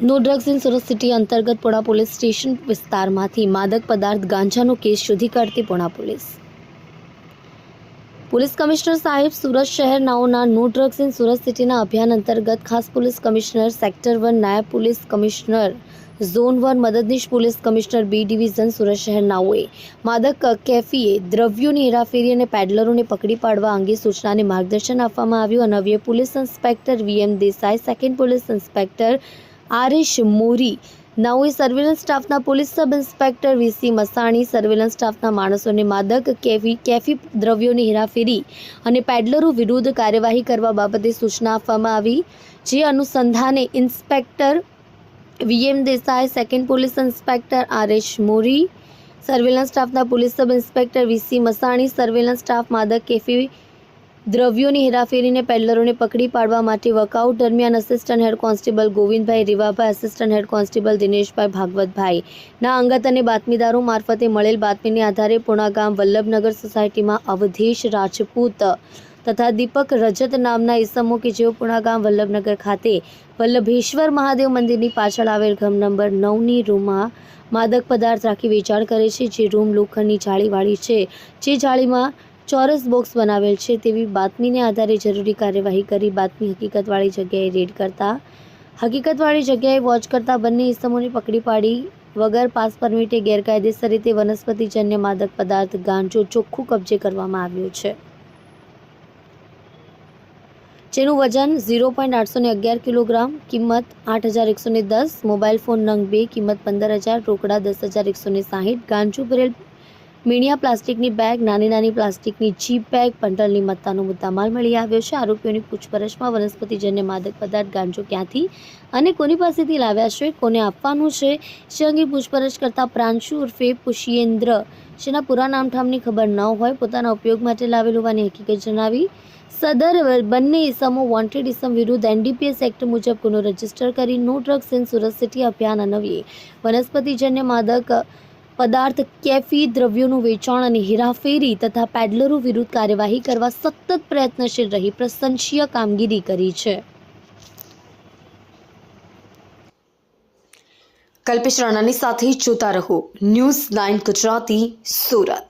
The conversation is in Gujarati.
No drugs in Surat city અંતર્ગત પોણા પોલીસ સ્ટેશન વિસ્તારમાંથી માદક પદાર્થ ગાંજાનો કેસ શોધી કાઢતી પોણા પોલીસ. પોલીસ કમિશનર સાહેબ, સુરત શહેરનાઓના નો ડ્રગ્સ ઇન સુરત સિટીના અભિયાન અંતર્ગત ખાસ પોલીસ કમિશનર, સેક્ટર વન નાયબ પોલીસ કમિશનર, ઝોન વન મદદનીશ police commissioner B division Surat શહેરનાઓએ માદક કેફીએ દ્રવ્યોની હેરાફેરી અને પેડલરોને પકડી પાડવા અંગે સૂચનાને માર્ગદર્શન આપવામાં આવ્યું. અનવ્ય police inspector VM Desai, second police inspector Aresh Mori. નવી સર્વેલન્સ સ્ટાફના police sub inspector VC Masani surveillance સ્ટાફના માણસોને માદક, કેફી કેફી દ્રવ્યોની હેરાફેરી અને પેડલરો વિરુદ્ધ કાર્યવાહી કરવા બાબતે સૂચના આપવામાં આવી, જે અનુસંધાને inspector VM Desai second police inspector Aresh Mori surveillance સ્ટાફના police sub inspector VC Masani surveillance staff માદક, કેફી દ્રવ્યોની હેરાફેરીને પેડલરોને પકડી પાડવા માટે વર્કઆઉટ દરમિયાન assistant head constable Govindbhai Rivabhai assistant head constable Dineshbhai Bhagwatbhai. ના અંગત અને બાતમીદારો મારફતે મળેલ બાતમીને આધારે પુણા ગામ વલ્લભનગર સોસાયટીમાં અવધેશ રાજપૂત તથા દીપક રજત નામના ઇસમો કે જેઓ પુણા ગામ વલ્લભનગર ખાતે વલ્લભેશ્વર મહાદેવ મંદિરની પાછળ આવેલ ઘર નંબર નવની રૂમમાં માદક પદાર્થ રાખી વેચાણ કરે છે, જે રૂમ લોખંડની જાળીવાળી છે. જે જાળીમાં ચોરસ બોક્સ બનાવેલ છે તેવી બાતમીને આધારે જરૂરી કાર્યવાહી કરી બાતમી હકીકતવાળી જગ્યાએ રેડ કરતા. હકીકતવાળી જગ્યાએ વોચ કરતા બંને ઇસમોને પકડી પાડી વગર પાસ પરમિટે ગેરકાયદેસર રીતે વનસ્પતિજન્ય માદક પદાર્થ, ગાંજો, ચોખ્ખું કબજે કરવામાં આવ્યું છે. જેનું વજન ઝીરો પોઈન્ટ આઠસો ને અગિયાર કિલોગ્રામ, કિંમત આઠ હજાર એકસો ને દસ, મોબાઈલ ફોન નંગ બે, કિંમત પંદર હજાર, રોકડા દસ હજાર એકસો ને સાહીઠ, ગાંજુ ભરેલ મીણિયા પ્લાસ્ટિકની બેગ, નાની નાની પ્લાસ્ટિકની ચીપ બેગ પંટલની મત્તાનો મુદ્દામાલ મળી આવ્યો છે. આરોપીઓની પૂછપરછમાં વનસ્પતિજન્ય માદક પદાર્થ ગાંજો ક્યાંથી અને કોની પાસેથી લાવ્યા છે, કોને આપવાનું છે? જે અંગે પૂછપરછ કરતા પ્રાંશુ ઉર્ફે પુષ્યેન્દ્ર. જેના પૂરા નામઠામની ખબર ન હોય, પોતાના ઉપયોગ માટે લાવેલ હોવાની હકીકત જણાવી સદર બંને ઇસમો વોન્ટેડ ઇસમ વિરુદ્ધ એનડીપીએસ એક્ટ મુજબ ગુનો રજિસ્ટર કરી no drugs in Surat city અભિયાન અન્વયે વનસ્પતિજન્ય માદક પદાર્થ કેફી દ્રવ્યોનું વેચાણ અને હેરાફેરી તથા પેડલરો વિરુદ્ધ કાર્યવાહી કરવા સતત પ્રયત્નશીલ રહી પ્રશંસનીય કામગીરી કરી છે. કલ્પેશ રાણાની સાથે જોતા રહો. News nine Gujarati, Surat.